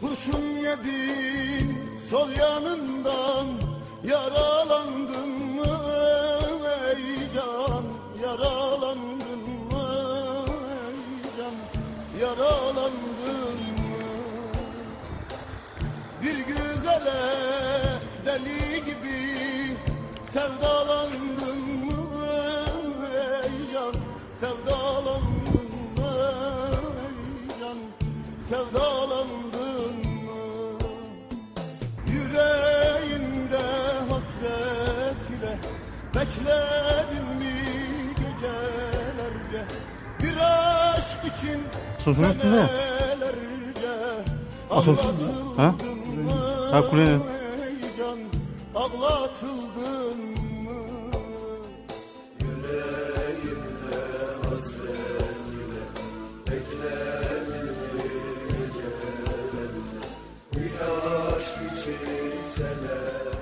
kurşun yedin sol yanından Yaralandın mı ey can? Yaralandın mı ey can? Yaralandın mı? Bir güzele deli gibi Sevdalandın mı ey can? Sevdalandın mı ey can? Sevdalandın hasret ile Bekledin mi gecelerce Bir aşk için Sözün üstünde ya. senelerce Asıl- ha? Ağlatıldın mı Ha, kulenin. ey can Ağlatıldın mı Bir aşk için senelerce